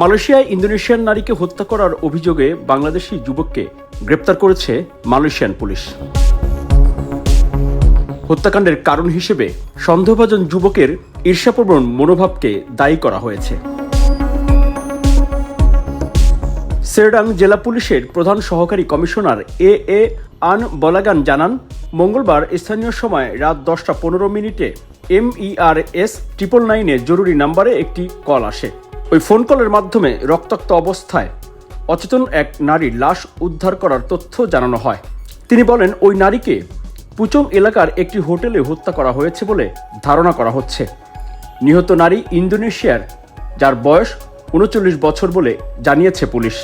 মালয়েশিয়ায় ইন্দোনেশিয়ান নারীকে হত্যা করার অভিযোগে বাংলাদেশি যুবককে গ্রেপ্তার করেছে মালয়েশিয়ান পুলিশ। হত্যাকাণ্ডের কারণ হিসেবে সন্দেহভাজন যুবকের ঈর্ষাপ্রবণ মনোভাবকে দায়ী করা হয়েছে। সেরডাং জেলা পুলিশের প্রধান সহকারী কমিশনার এ এ আন বলাগান জানান, মঙ্গলবার স্থানীয় সময় রাত দশটা পনেরো মিনিটে এমইআরএস ট্রিপল নাইনে জরুরি নাম্বারে একটি কল আসে। ওই ফোন কলের মাধ্যমে রক্তাক্ত অবস্থায় অচেতন এক নারীর লাশ উদ্ধার করার তথ্য জানানো হয়। তিনি বলেন, ওই নারীকে পুচং এলাকার একটি হোটেলে হত্যা করা হয়েছে বলে ধারণা করা হচ্ছে। নিহত নারী ইন্দোনেশিয়ার, যার বয়স উনচল্লিশ বছর বলে জানিয়েছে পুলিশ।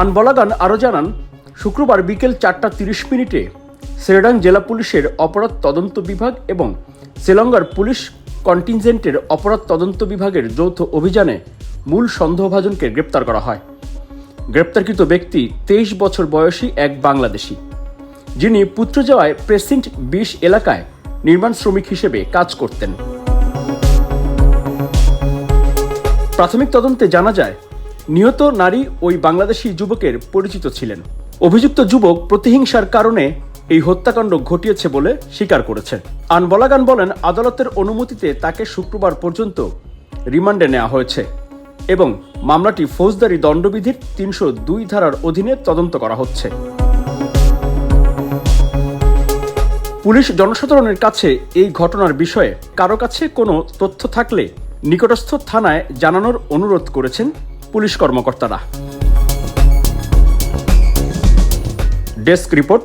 আনবলাগান আরও জানান, শুক্রবার বিকেল চারটা তিরিশ মিনিটে সেরেডাং জেলা পুলিশের অপরাধ তদন্ত বিভাগ এবং শ্রীলঙ্কার পুলিশ কন্টিনজেন্টের অপরাধ তদন্ত বিভাগের যৌথ অভিযানে মূল সন্দেহভাজনকে গ্রেপ্তার করা হয়। গ্রেপ্তারকৃত ব্যক্তি তেইশ বছর বয়সী এক বাংলাদেশি। যিনি পুত্রজাওয়ায় প্রেসিন্ট বিশ এলাকায় নির্মাণ শ্রমিক হিসেবে কাজ করতেন। প্রাথমিক তদন্তে জানা যায়, নিহত নারী ওই বাংলাদেশি যুবকের পরিচিত ছিলেন। অভিযুক্ত যুবক প্রতিহিংসার কারণে এই হত্যাকাণ্ড ঘটিয়েছে বলে স্বীকার করেছে আনবলাগান বলেন, আদালতের অনুমতিতে তাকে শুক্রবার পর্যন্ত রিমান্ডে নেওয়া হয়েছে এবং মামলাটি ফৌজদারি দণ্ডবিধির তিনশো দুই ধারার অধীনে তদন্ত করা হচ্ছে। পুলিশ জনসাধারণের কাছে এই ঘটনার বিষয়ে কারও কাছে কোনো তথ্য থাকলে নিকটস্থ থানায় জানানোর অনুরোধ করেছেন পুলিশ কর্মকর্তারা। Desk report